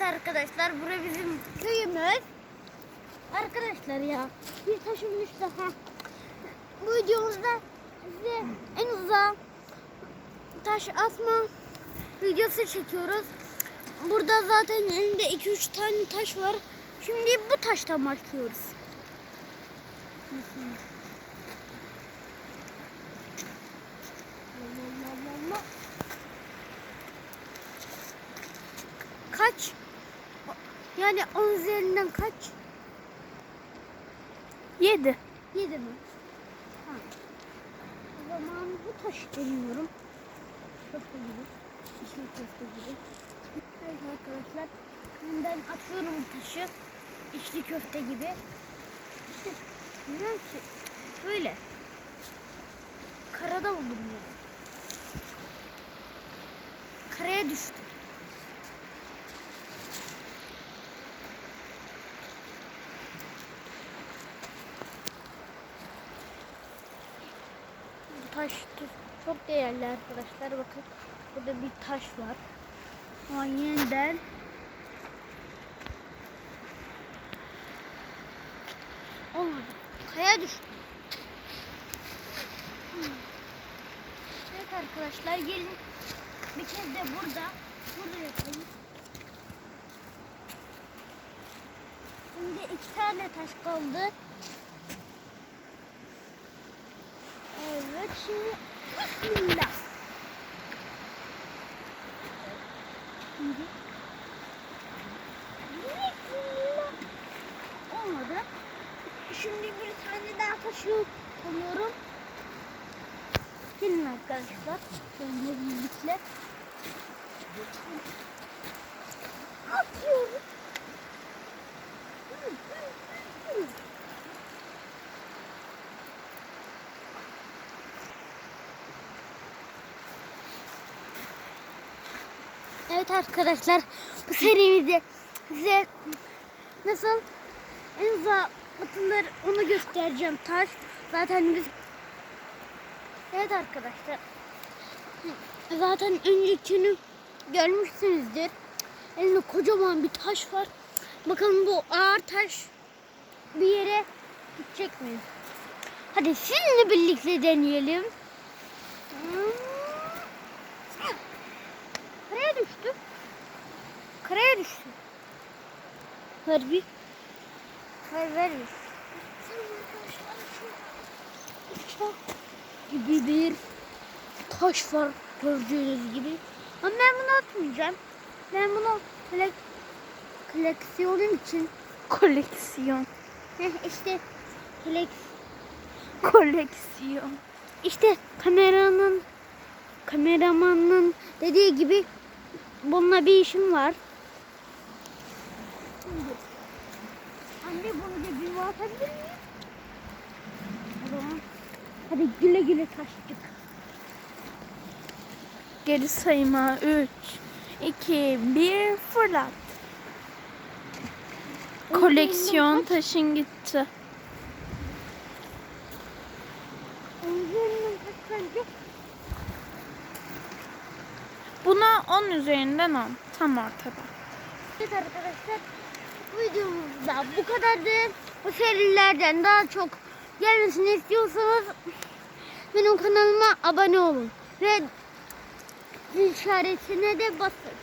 Evet arkadaşlar bura bizim köyümüz. Arkadaşlar ya bir taşınmış daha. Bu videomuzda size en uzağa taş atma videosu çekiyoruz. Burada zaten elinde 2-3 tane taş var. Şimdi bu taştan başlıyoruz. Kaç? Yani 10 üzerinden kaç? 7. 7 mi? Ha. O zaman bu taşı deniyorum. Köfte gibi. Pişmiş köfte gibi. Evet arkadaşlar. Ben atıyorum bu taşı. İçli köfte gibi. İşte ki. Böyle. Karada buldum ya. Karaya düştü. Taş çok değerli arkadaşlar. Bakın burada bir taş var. Ama yeniden olmadı. Kaya düştü. Evet arkadaşlar gelin bir kez de burada burada yapalım. Şimdi iki tane taş kaldı. Evet şimdi bismillah. Bismillah. Olmadı. Şimdi bir tane daha taşı koyuyorum. Gelin arkadaşlar. Şöyle birlikte. Atıyorum. Evet arkadaşlar bu serimizde size nasıl uzağa atılır onu göstereceğim taş. Zaten biz Evet arkadaşlar zaten öncekini görmüşsünüzdür. Elinde kocaman bir taş var. Bakalım bu ağır taş bir yere gidecek mi? Hadi sizinle birlikte deneyelim. Karaya düştü. Karaya düştü. Ver bir. Ver ver bir. Uçak gibi bir taş var gördüğünüz gibi. Ama ben bunu atmayacağım. Ben bunu kolek koleksiyonum için Koleksiyon. Heh, işte kolek Koleksiyon. işte kameranın kameramanın dediği gibi bununla bir işim var. Anne bunu da bir atabilir miyim? O zaman hadi güle güle taştık. Geri sayıma 3, 2, 1 fırlat. Koleksiyon taşın gitti. Üzerinden kaç sence? Buna 10 üzerinden 10. Tam ortada. Evet arkadaşlar bu videomuzda bu kadardı. Bu serilerden daha çok gelmesini istiyorsanız benim kanalıma abone olun. Ve işaretine de basın.